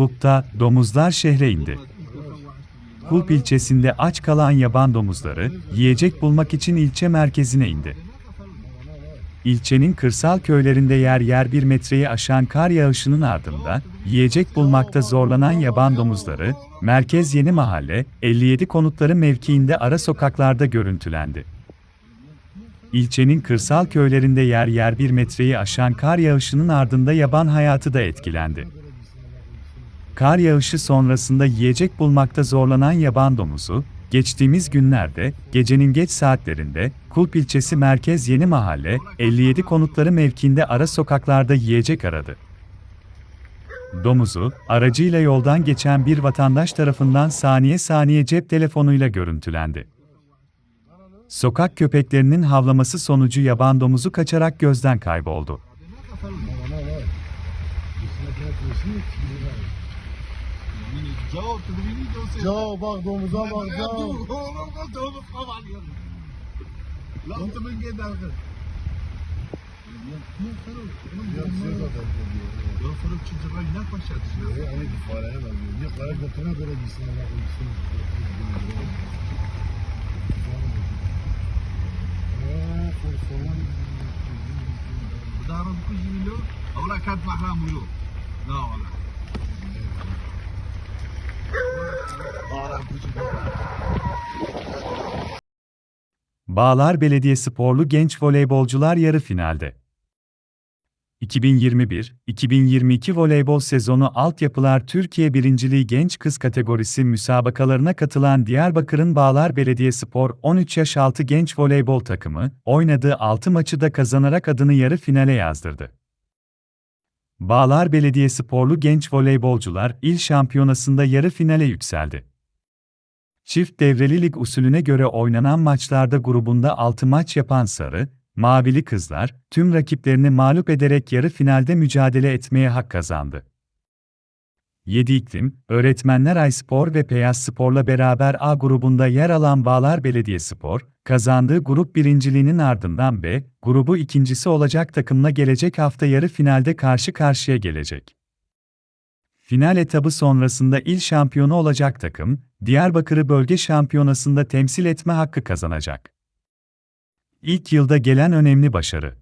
Kulp'ta domuzlar şehre indi. Kulp ilçesinde aç kalan yaban domuzları, yiyecek bulmak için ilçe merkezine indi. İlçenin kırsal köylerinde yer yer bir metreyi aşan kar yağışının ardında, yiyecek bulmakta zorlanan yaban domuzları, Merkez Yeni Mahalle, 57 konutları mevkiinde ara sokaklarda görüntülendi. İlçenin kırsal köylerinde yer yer bir metreyi aşan kar yağışının ardında yaban hayatı da etkilendi. Kar yağışı sonrasında yiyecek bulmakta zorlanan yaban domuzu, geçtiğimiz günlerde, gecenin geç saatlerinde, Kulp ilçesi Merkez Yeni Mahalle, 57 konutları mevkiinde ara sokaklarda yiyecek aradı. Domuzu, aracıyla yoldan geçen bir vatandaş tarafından saniye saniye cep telefonuyla görüntülendi. Sokak köpeklerinin havlaması sonucu yaban domuzu kaçarak gözden kayboldu. Begini jauh saya. Jauh bak domuza bak. Domuz kawan dia. Lalu tu begini dah ke? Ne sarı? Ya size kadar geliyor. Ya sarı çiçekler ne paşa? Ya hani bir fareye benziyor. Niye kara götüne göre gitsin ama gitsin. Eee kursolan. Darah kuji dulu. Awak kan faham dulu. Nah, Bağlar Belediyesporlu genç voleybolcular yarı finalde. 2021-2022 voleybol sezonu altyapılar Türkiye Birinciliği Genç Kız kategorisi müsabakalarına katılan Diyarbakır'ın Bağlar Belediyespor 13 yaş altı genç voleybol takımı, oynadığı 6 maçı da kazanarak adını yarı finale yazdırdı. Bağlar Belediyesporlu genç voleybolcular il şampiyonasında yarı finale yükseldi. Çift devreli lig usulüne göre oynanan maçlarda grubunda 6 maç yapan Sarı, Mavili Kızlar, tüm rakiplerini mağlup ederek yarı finalde mücadele etmeye hak kazandı. 7 iklim, Öğretmenler Ayspor ve Peyaz Spor'la beraber A grubunda yer alan Bağlar Belediyespor, kazandığı grup birinciliğinin ardından B, grubu ikincisi olacak takımla gelecek hafta yarı finalde karşı karşıya gelecek. Final etabı sonrasında il şampiyonu olacak takım, Diyarbakır'ı bölge şampiyonasında temsil etme hakkı kazanacak. İlk yılda gelen önemli başarı.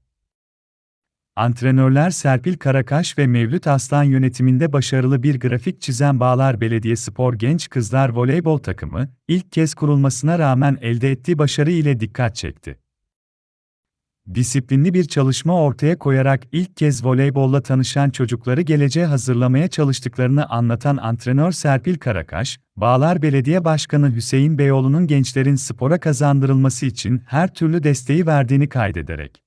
Antrenörler Serpil Karakaş ve Mevlüt Aslan yönetiminde başarılı bir grafik çizen Bağlar Belediyespor Genç Kızlar Voleybol takımı, ilk kez kurulmasına rağmen elde ettiği başarı ile dikkat çekti. Disiplinli bir çalışma ortaya koyarak ilk kez voleybolla tanışan çocukları geleceğe hazırlamaya çalıştıklarını anlatan antrenör Serpil Karakaş, Bağlar Belediye Başkanı Hüseyin Beyoğlu'nun gençlerin spora kazandırılması için her türlü desteği verdiğini kaydederek,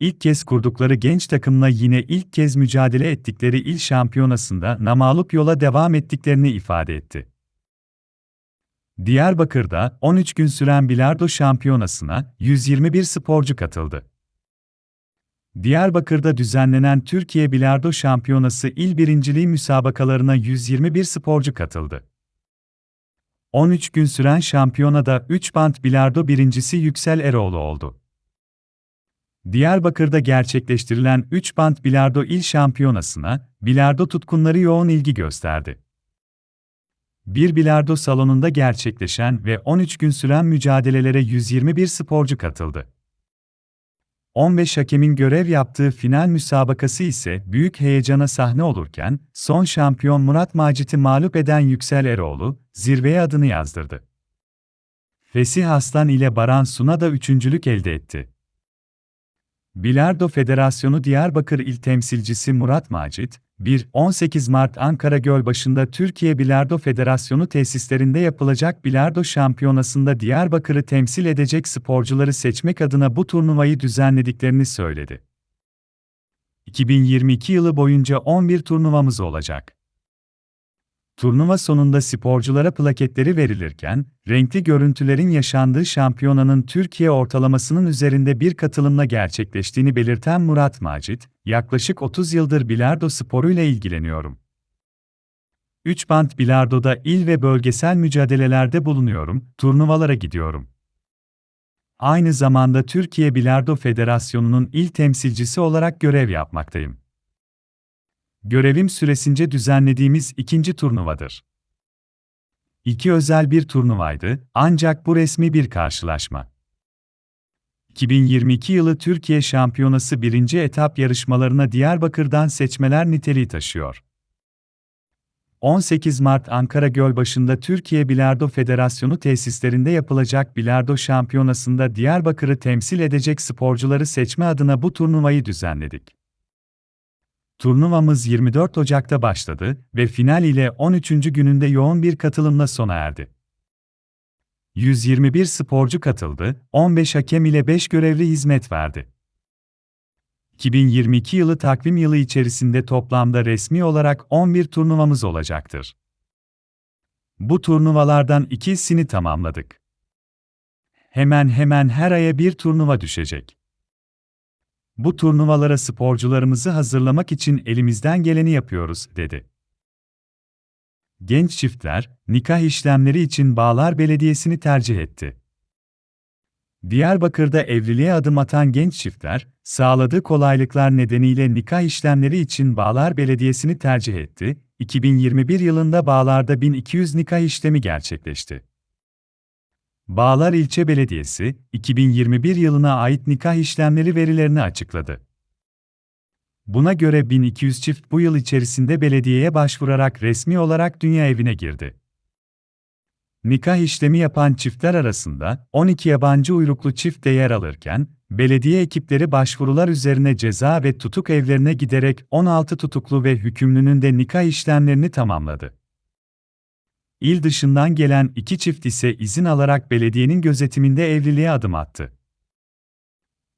İlk kez kurdukları genç takımla yine ilk kez mücadele ettikleri il şampiyonasında namalup yola devam ettiklerini ifade etti. Diyarbakır'da 13 gün süren bilardo şampiyonasına 121 sporcu katıldı. Diyarbakır'da düzenlenen Türkiye Bilardo Şampiyonası il birinciliği müsabakalarına 121 sporcu katıldı. 13 gün süren şampiyonada 3 bant bilardo birincisi Yüksel Eroğlu oldu. Diyarbakır'da gerçekleştirilen 3 bant bilardo il şampiyonasına, bilardo tutkunları yoğun ilgi gösterdi. Bir bilardo salonunda gerçekleşen ve 13 gün süren mücadelelere 121 sporcu katıldı. 15 hakemin görev yaptığı final müsabakası ise büyük heyecana sahne olurken, son şampiyon Murat Macit'i mağlup eden Yüksel Eroğlu, zirveye adını yazdırdı. Fesih Aslan ile Baran Suna da üçüncülük elde etti. Bilardo Federasyonu Diyarbakır İl Temsilcisi Murat Macit, 1-18 Mart Ankara Gölbaşı'nda Türkiye Bilardo Federasyonu tesislerinde yapılacak Bilardo Şampiyonası'nda Diyarbakır'ı temsil edecek sporcuları seçmek adına bu turnuvayı düzenlediklerini söyledi. 2022 yılı boyunca 11 turnuvamız olacak. Turnuva sonunda sporculara plaketleri verilirken, renkli görüntülerin yaşandığı şampiyonanın Türkiye ortalamasının üzerinde bir katılımla gerçekleştiğini belirten Murat Macit, yaklaşık 30 yıldır bilardo sporuyla ilgileniyorum. 3 bant bilardoda il ve bölgesel mücadelelerde bulunuyorum, turnuvalara gidiyorum. Aynı zamanda Türkiye Bilardo Federasyonu'nun il temsilcisi olarak görev yapmaktayım. Görevim süresince düzenlediğimiz ikinci turnuvadır. İki özel bir turnuvaydı, ancak bu resmi bir karşılaşma. 2022 yılı Türkiye Şampiyonası birinci etap yarışmalarına Diyarbakır'dan seçmeler niteliği taşıyor. 18 Mart Ankara Gölbaşı'nda Türkiye Bilardo Federasyonu tesislerinde yapılacak Bilardo Şampiyonası'nda Diyarbakır'ı temsil edecek sporcuları seçme adına bu turnuvayı düzenledik. Turnuvamız 24 Ocak'ta başladı ve final ile 13. gününde yoğun bir katılımla sona erdi. 121 sporcu katıldı, 15 hakem ile 5 görevli hizmet verdi. 2022 yılı takvim yılı içerisinde toplamda resmi olarak 11 turnuvamız olacaktır. Bu turnuvalardan ikisini tamamladık. Hemen hemen her aya bir turnuva düşecek. Bu turnuvalara sporcularımızı hazırlamak için elimizden geleni yapıyoruz, dedi. Genç çiftler, nikah işlemleri için Bağlar Belediyesi'ni tercih etti. Diyarbakır'da evliliğe adım atan genç çiftler, sağladığı kolaylıklar nedeniyle nikah işlemleri için Bağlar Belediyesi'ni tercih etti. 2021 yılında Bağlar'da 1200 nikah işlemi gerçekleşti. Bağlar İlçe Belediyesi, 2021 yılına ait nikah işlemleri verilerini açıkladı. Buna göre 1200 çift bu yıl içerisinde belediyeye başvurarak resmi olarak dünya evine girdi. Nikah işlemi yapan çiftler arasında 12 yabancı uyruklu çift de yer alırken, belediye ekipleri başvurular üzerine ceza ve tutuk evlerine giderek 16 tutuklu ve hükümlünün de nikah işlemlerini tamamladı. İl dışından gelen iki çift ise izin alarak belediyenin gözetiminde evliliğe adım attı.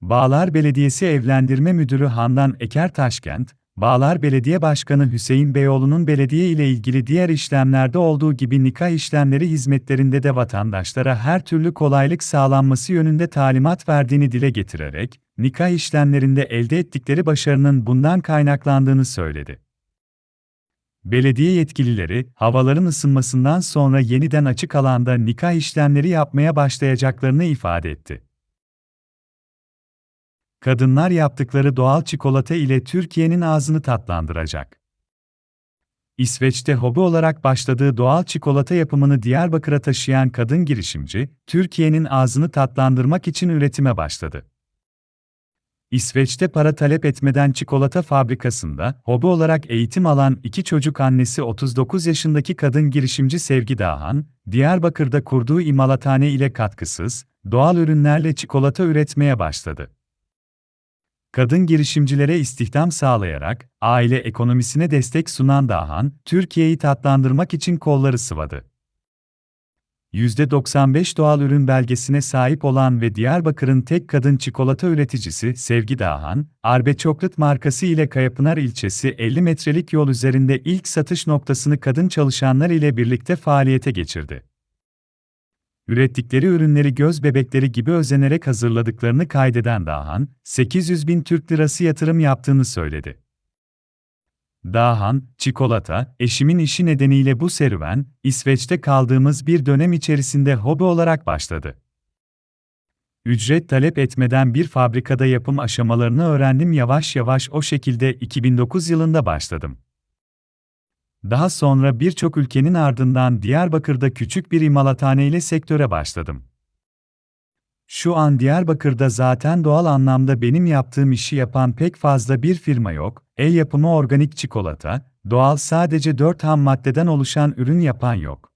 Bağlar Belediyesi Evlendirme Müdürü Handan Eker Taşkent, Bağlar Belediye Başkanı Hüseyin Beyoğlu'nun belediye ile ilgili diğer işlemlerde olduğu gibi nikah işlemleri hizmetlerinde de vatandaşlara her türlü kolaylık sağlanması yönünde talimat verdiğini dile getirerek, nikah işlemlerinde elde ettikleri başarının bundan kaynaklandığını söyledi. Belediye yetkilileri, havaların ısınmasından sonra yeniden açık alanda nikah işlemleri yapmaya başlayacaklarını ifade etti. Kadınlar yaptıkları doğal çikolata ile Türkiye'nin ağzını tatlandıracak. İsveç'te hobi olarak başladığı doğal çikolata yapımını Diyarbakır'a taşıyan kadın girişimci, Türkiye'nin ağzını tatlandırmak için üretime başladı. İsveç'te para talep etmeden çikolata fabrikasında hobi olarak eğitim alan iki çocuk annesi 39 yaşındaki kadın girişimci Sevgi Dağhan, Diyarbakır'da kurduğu imalathane ile katkısız, doğal ürünlerle çikolata üretmeye başladı. Kadın girişimcilere istihdam sağlayarak, aile ekonomisine destek sunan Dağhan, Türkiye'yi tatlandırmak için kolları sıvadı. %95 doğal ürün belgesine sahip olan ve Diyarbakır'ın tek kadın çikolata üreticisi Sevgi Dağhan, Arbe Chocolate markası ile Kayapınar ilçesi 50 metrelik yol üzerinde ilk satış noktasını kadın çalışanlar ile birlikte faaliyete geçirdi. Ürettikleri ürünleri göz bebekleri gibi özenerek hazırladıklarını kaydeden Dağhan, 800 bin Türk lirası yatırım yaptığını söyledi. Dağhan, çikolata, eşimin işi nedeniyle bu serüven, İsveç'te kaldığımız bir dönem içerisinde hobi olarak başladı. Ücret talep etmeden bir fabrikada yapım aşamalarını öğrendim yavaş yavaş o şekilde 2009 yılında başladım. Daha sonra birçok ülkenin ardından Diyarbakır'da küçük bir imalathane ile sektöre başladım. Şu an Diyarbakır'da zaten doğal anlamda benim yaptığım işi yapan pek fazla bir firma yok, el yapımı organik çikolata, doğal sadece 4 ham maddeden oluşan ürün yapan yok.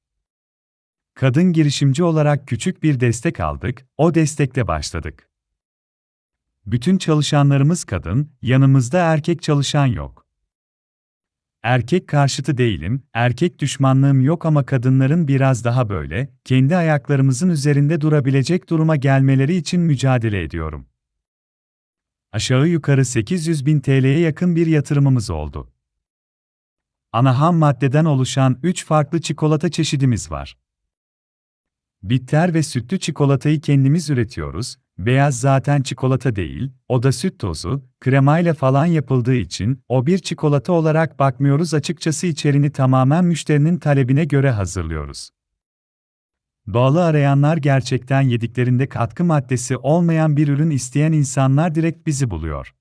Kadın girişimci olarak küçük bir destek aldık, o destekle başladık. Bütün çalışanlarımız kadın, yanımızda erkek çalışan yok. Erkek karşıtı değilim, erkek düşmanlığım yok ama kadınların biraz daha böyle, kendi ayaklarımızın üzerinde durabilecek duruma gelmeleri için mücadele ediyorum. Aşağı yukarı 800 bin TL'ye yakın bir yatırımımız oldu. Ana ham maddeden oluşan 3 farklı çikolata çeşidimiz var. Bitter ve sütlü çikolatayı kendimiz üretiyoruz, beyaz zaten çikolata değil, o da süt tozu, kremayla falan yapıldığı için o bir çikolata olarak bakmıyoruz açıkçası içerini tamamen müşterinin talebine göre hazırlıyoruz. Doğalı arayanlar gerçekten yediklerinde katkı maddesi olmayan bir ürün isteyen insanlar direkt bizi buluyor.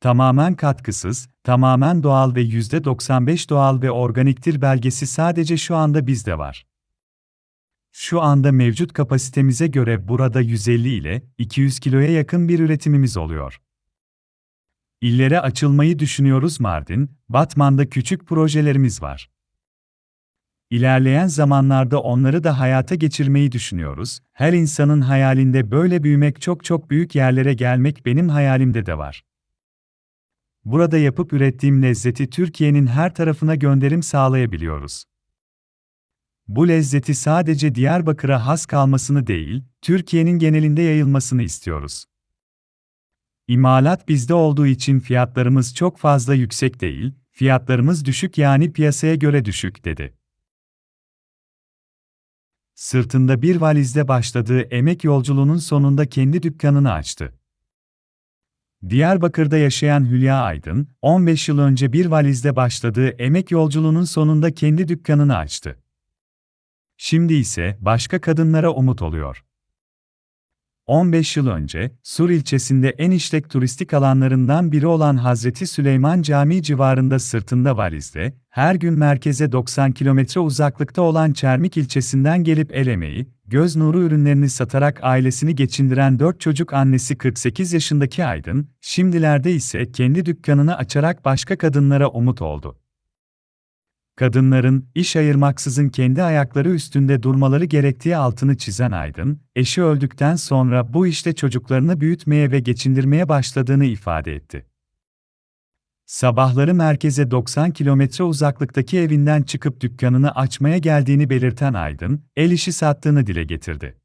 Tamamen katkısız, tamamen doğal ve %95 doğal ve organiktir belgesi sadece şu anda bizde var. Şu anda mevcut kapasitemize göre burada 150 ile 200 kiloya yakın bir üretimimiz oluyor. İllere açılmayı düşünüyoruz Mardin, Batman'da küçük projelerimiz var. İlerleyen zamanlarda onları da hayata geçirmeyi düşünüyoruz. Her insanın hayalinde böyle büyümek çok çok büyük yerlere gelmek benim hayalimde de var. Burada yapıp ürettiğim lezzeti Türkiye'nin her tarafına gönderim sağlayabiliyoruz. Bu lezzeti sadece Diyarbakır'a has kalmasını değil, Türkiye'nin genelinde yayılmasını istiyoruz. İmalat bizde olduğu için fiyatlarımız çok fazla yüksek değil, fiyatlarımız düşük yani piyasaya göre düşük dedi. Sırtında bir valizle başladığı emek yolculuğunun sonunda kendi dükkanını açtı. Diyarbakır'da yaşayan Hülya Aydın, 15 yıl önce bir valizle başladığı emek yolculuğunun sonunda kendi dükkanını açtı. Şimdi ise başka kadınlara umut oluyor. 15 yıl önce, Sur ilçesinde en işlek turistik alanlarından biri olan Hazreti Süleyman Camii civarında sırtında valizle, her gün merkeze 90 kilometre uzaklıkta olan Çermik ilçesinden gelip el emeği, göz nuru ürünlerini satarak ailesini geçindiren 4 çocuk annesi 48 yaşındaki Aydın, şimdilerde ise kendi dükkanını açarak başka kadınlara umut oldu. Kadınların, iş ayırmaksızın kendi ayakları üstünde durmaları gerektiği altını çizen Aydın, eşi öldükten sonra bu işte çocuklarını büyütmeye ve geçindirmeye başladığını ifade etti. Sabahları merkeze 90 kilometre uzaklıktaki evinden çıkıp dükkanını açmaya geldiğini belirten Aydın, el işi sattığını dile getirdi.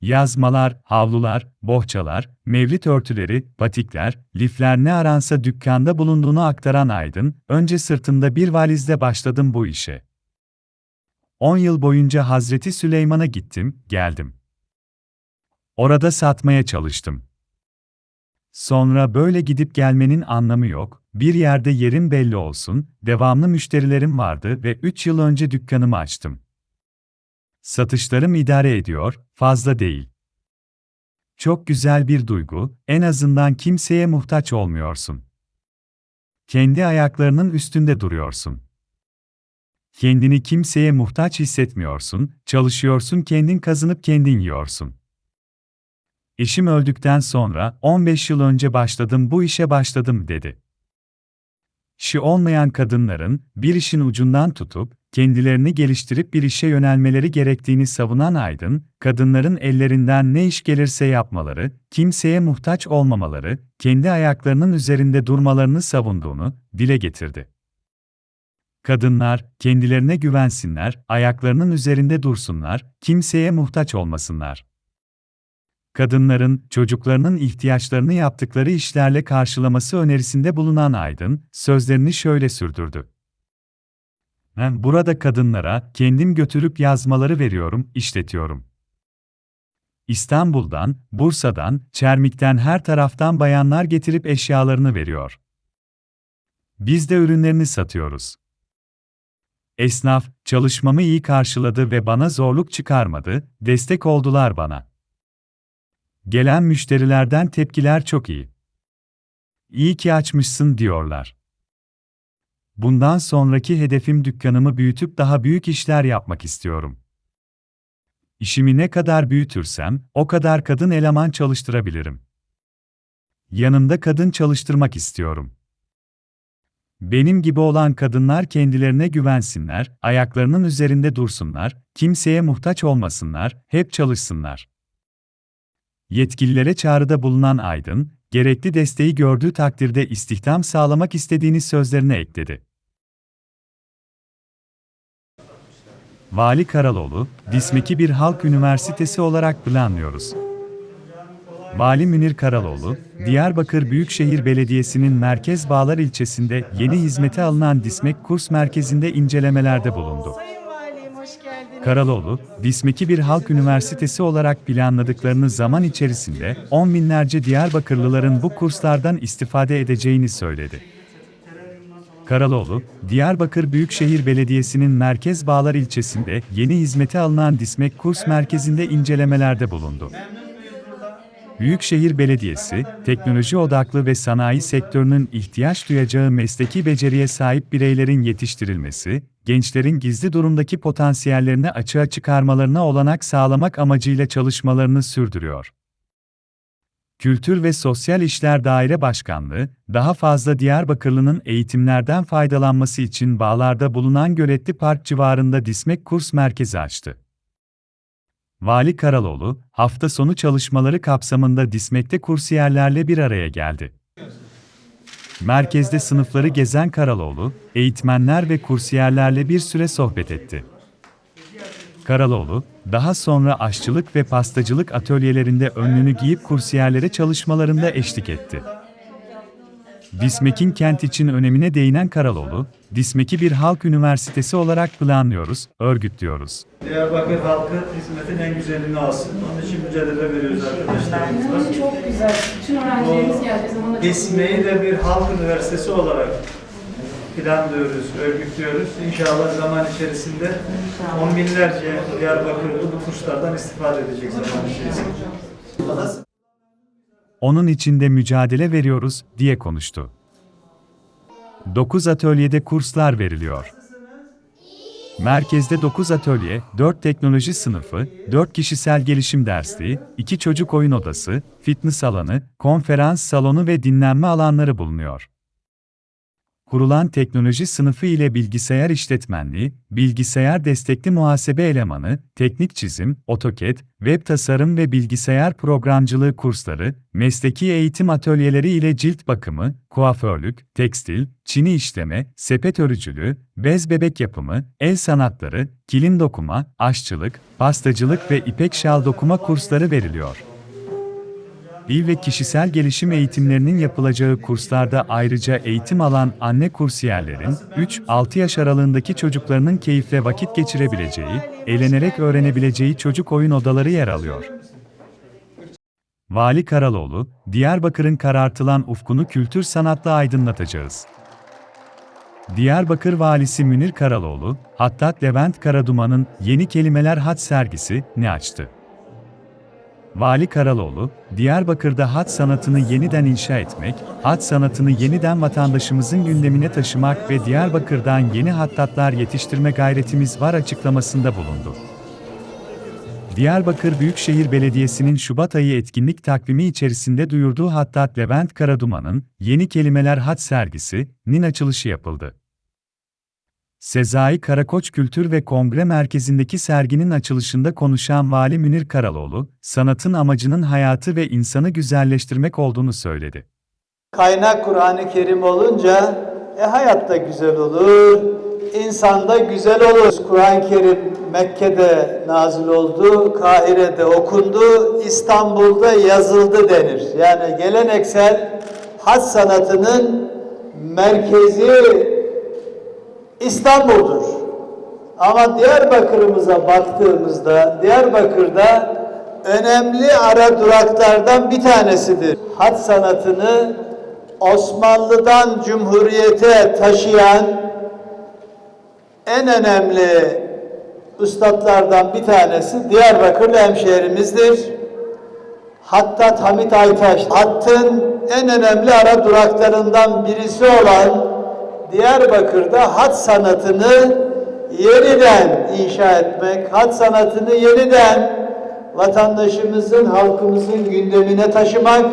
Yazmalar, havlular, bohçalar, mevlit örtüleri, batikler, lifler ne aransa dükkanda bulunduğunu aktaran Aydın, önce sırtımda bir valizle başladım bu işe. 10 yıl boyunca Hazreti Süleyman'a gittim, geldim. Orada satmaya çalıştım. Sonra böyle gidip gelmenin anlamı yok, bir yerde yerim belli olsun, devamlı müşterilerim vardı ve 3 yıl önce dükkanımı açtım. Satışlarım idare ediyor, fazla değil. Çok güzel bir duygu, en azından kimseye muhtaç olmuyorsun. Kendi ayaklarının üstünde duruyorsun. Kendini kimseye muhtaç hissetmiyorsun, çalışıyorsun, kendin kazanıp kendin yiyorsun. Eşim öldükten sonra 15 yıl önce başladım bu işe başladım dedi. İşi olmayan kadınların bir işin ucundan tutup kendilerini geliştirip bir işe yönelmeleri gerektiğini savunan Aydın, kadınların ellerinden ne iş gelirse yapmaları, kimseye muhtaç olmamaları, kendi ayaklarının üzerinde durmalarını savunduğunu dile getirdi. Kadınlar kendilerine güvensinler, ayaklarının üzerinde dursunlar, kimseye muhtaç olmasınlar. Kadınların çocuklarının ihtiyaçlarını yaptıkları işlerle karşılaması önerisinde bulunan Aydın, sözlerini şöyle sürdürdü. Ben burada kadınlara kendim götürüp yazmaları veriyorum, işletiyorum. İstanbul'dan, Bursa'dan, Çermik'ten her taraftan bayanlar getirip eşyalarını veriyor. Biz de ürünlerini satıyoruz. Esnaf, çalışmamı iyi karşıladı ve bana zorluk çıkarmadı, destek oldular bana. Gelen müşterilerden tepkiler çok iyi. İyi ki açmışsın diyorlar. Bundan sonraki hedefim dükkanımı büyütüp daha büyük işler yapmak istiyorum. İşimi ne kadar büyütürsem, o kadar kadın eleman çalıştırabilirim. Yanımda kadın çalıştırmak istiyorum. Benim gibi olan kadınlar kendilerine güvensinler, ayaklarının üzerinde dursunlar, kimseye muhtaç olmasınlar, hep çalışsınlar. Yetkililere çağrıda bulunan Aydın, gerekli desteği gördüğü takdirde istihdam sağlamak istediğini sözlerine ekledi. Vali Karaloğlu, Dismek'i bir halk üniversitesi olarak planlıyoruz. Vali Münir Karaloğlu, Diyarbakır Büyükşehir Belediyesi'nin Merkez Bağlar ilçesinde yeni hizmete alınan Dismek kurs merkezinde incelemelerde bulundu. Karaloğlu, Dismek'i bir halk üniversitesi olarak planladıklarını zaman içerisinde on binlerce Diyarbakırlıların bu kurslardan istifade edeceğini söyledi. Karaloğlu, Diyarbakır Büyükşehir Belediyesi'nin Merkez Bağlar ilçesinde yeni hizmete alınan Dismek kurs merkezinde incelemelerde bulundu. Büyükşehir Belediyesi, teknoloji odaklı ve sanayi sektörünün ihtiyaç duyacağı mesleki beceriye sahip bireylerin yetiştirilmesi, gençlerin gizli durumdaki potansiyellerini açığa çıkarmalarına olanak sağlamak amacıyla çalışmalarını sürdürüyor. Kültür ve Sosyal İşler Daire Başkanlığı, daha fazla Diyarbakırlı'nın eğitimlerden faydalanması için Bağlar'da bulunan Göletli Park civarında Dismek Kurs Merkezi açtı. Vali Karaloğlu, hafta sonu çalışmaları kapsamında Dismek'te kursiyerlerle bir araya geldi. Merkezde sınıfları gezen Karaloğlu, eğitmenler ve kursiyerlerle bir süre sohbet etti. Karaloğlu, daha sonra aşçılık ve pastacılık atölyelerinde önlüğünü giyip kursiyerlere çalışmalarında eşlik etti. Dismek'in kent için önemine değinen Karaloğlu, Dismek'i bir halk üniversitesi olarak planlıyoruz, örgütlüyoruz. Diyarbakır halkı hizmetin en güzelini alsın. Onun için mücadele veriyoruz arkadaşlarımızla. Çok güzel. Bütün öğrencilerimiz geldiği zaman da çok İsmeyi de bir halk üniversitesi olarak planlıyoruz, örgütlüyoruz. İnşallah zaman içerisinde on binlerce Diyarbakırlı bu kurslardan istifade edecek zaman içerisinde. Onun içinde mücadele veriyoruz, diye konuştu. 9 atölyede kurslar veriliyor. Merkezde 9 atölye, 4 teknoloji sınıfı, 4 kişisel gelişim dersliği, 2 çocuk oyun odası, fitness alanı, konferans salonu ve dinlenme alanları bulunuyor. Kurulan teknoloji sınıfı ile bilgisayar işletmenliği, bilgisayar destekli muhasebe elemanı, teknik çizim, AutoCAD, web tasarım ve bilgisayar programcılığı kursları, mesleki eğitim atölyeleri ile cilt bakımı, kuaförlük, tekstil, çini işleme, sepet örücülüğü, bez bebek yapımı, el sanatları, kilim dokuma, aşçılık, pastacılık ve ipek şal dokuma kursları veriliyor. İl ve kişisel gelişim eğitimlerinin yapılacağı kurslarda ayrıca eğitim alan anne kursiyerlerin 3-6 yaş aralığındaki çocuklarının keyifle vakit geçirebileceği, eğlenerek öğrenebileceği çocuk oyun odaları yer alıyor. Vali Karaloğlu, Diyarbakır'ın karartılan ufkunu kültür sanatla aydınlatacağız. Diyarbakır Valisi Münir Karaloğlu, Hattat Levent Karaduman'ın Yeni Kelimeler Hat sergisi ne açtı? Vali Karaloğlu, Diyarbakır'da hat sanatını yeniden inşa etmek, hat sanatını yeniden vatandaşımızın gündemine taşımak ve Diyarbakır'dan yeni hattatlar yetiştirme gayretimiz var açıklamasında bulundu. Diyarbakır Büyükşehir Belediyesi'nin Şubat ayı etkinlik takvimi içerisinde duyurduğu Hattat Levent Karaduman'ın Yeni Kelimeler Hat sergisi,'nin açılışı yapıldı. Sezai Karakoç Kültür ve Kongre Merkezi'ndeki serginin açılışında konuşan Vali Münir Karaloğlu, sanatın amacının hayatı ve insanı güzelleştirmek olduğunu söyledi. Kaynak Kur'an-ı Kerim olunca e, hayat da güzel olur, insan da güzel olur. Kur'an-ı Kerim Mekke'de nazil oldu, Kahire'de okundu, İstanbul'da yazıldı denir. Yani geleneksel has sanatının merkezi İstanbul'dur. Ama Diyarbakır'ımıza baktığımızda Diyarbakır'da önemli ara duraklardan bir tanesidir. Hat sanatını Osmanlı'dan Cumhuriyete taşıyan en önemli üstadlardan bir tanesi Diyarbakırlı hemşehrimizdir. Hatta Hamit Aytaş, hattın en önemli ara duraklarından birisi olan Diyarbakır'da hat sanatını yeniden inşa etmek, hat sanatını yeniden vatandaşımızın, halkımızın gündemine taşımak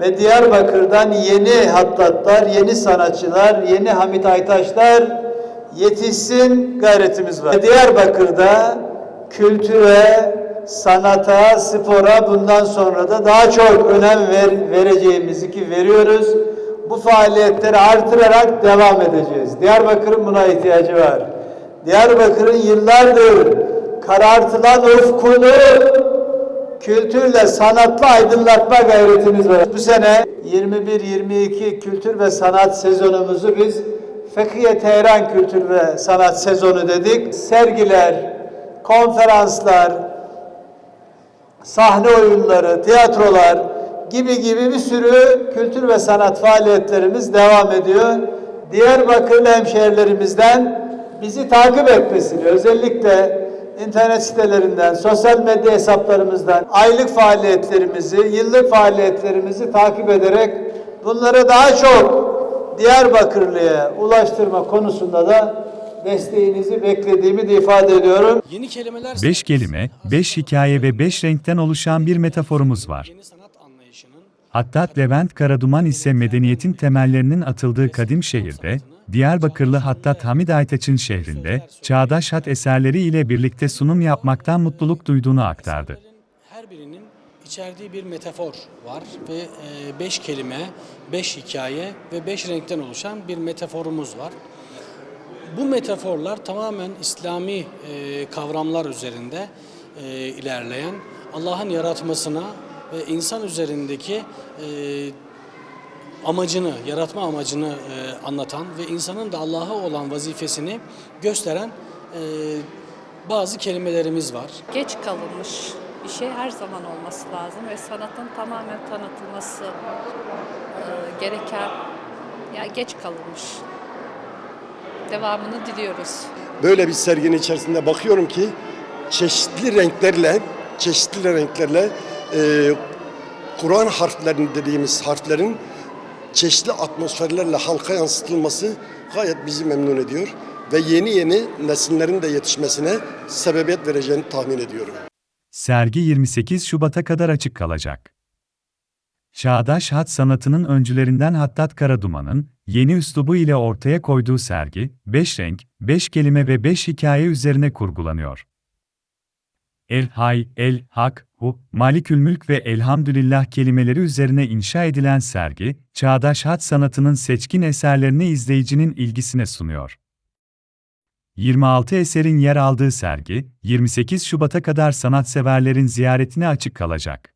ve Diyarbakır'dan yeni hattatlar, yeni sanatçılar, yeni Hamit Aytaşlar yetişsin gayretimiz var. Diyarbakır'da kültüre, sanata, spora bundan sonra da daha çok önem ver, vereceğimizi ki veriyoruz. Bu faaliyetleri artırarak devam edeceğiz. Diyarbakır'ın buna ihtiyacı var. Diyarbakır'ın yıllardır karartılan ufkunu kültürle, sanatla aydınlatma gayretimiz var. Bu sene 21-22 kültür ve sanat sezonumuzu biz Fekhiye Tehran Kültür ve Sanat Sezonu dedik. Sergiler, konferanslar, sahne oyunları, tiyatrolar gibi gibi bir sürü kültür ve sanat faaliyetlerimiz devam ediyor. Diyarbakırlı hemşehrilerimizden bizi takip etmesini, özellikle internet sitelerinden, sosyal medya hesaplarımızdan aylık faaliyetlerimizi, yıllık faaliyetlerimizi takip ederek bunları daha çok Diyarbakırlı'ya ulaştırma konusunda da desteğinizi beklediğimi de ifade ediyorum. Yeni kelimeler 5 kelime, 5 hikaye ve 5 renkten oluşan bir metaforumuz var. Hattat Levent Karaduman ise medeniyetin temellerinin atıldığı kadim şehirde, Diyarbakırlı Hattat Hamid Aytaç'ın şehrinde, çağdaş hat eserleri ile birlikte sunum yapmaktan mutluluk duyduğunu aktardı. her birinin içerdiği bir metafor var ve e, beş kelime, beş hikaye ve beş renkten oluşan bir metaforumuz var. Bu metaforlar tamamen İslami e, kavramlar üzerinde e, ilerleyen, Allah'ın yaratmasına ve insan üzerindeki e, amacını, yaratma amacını e, anlatan ve insanın da Allah'a olan vazifesini gösteren e, bazı kelimelerimiz var. geç kalınmış bir şey her zaman olması lazım ve sanatın tamamen tanıtılması e, gereken ya geç kalınmış. Devamını diliyoruz. böyle bir serginin içerisinde bakıyorum ki çeşitli renklerle, çeşitli renklerle e, Kur'an harflerini dediğimiz harflerin çeşitli atmosferlerle halka yansıtılması gayet bizi memnun ediyor ve yeni yeni nesillerin de yetişmesine sebebiyet vereceğini tahmin ediyorum. Sergi 28 Şubat'a kadar açık kalacak. Çağdaş hat sanatının öncülerinden Hattat Karaduman'ın yeni üslubu ile ortaya koyduğu sergi, 5 renk, 5 kelime ve 5 hikaye üzerine kurgulanıyor. El Hay, El Hak, Hu, Malikül Mülk ve Elhamdülillah kelimeleri üzerine inşa edilen sergi, çağdaş hat sanatının seçkin eserlerini izleyicinin ilgisine sunuyor. 26 eserin yer aldığı sergi, 28 Şubat'a kadar sanatseverlerin ziyaretine açık kalacak.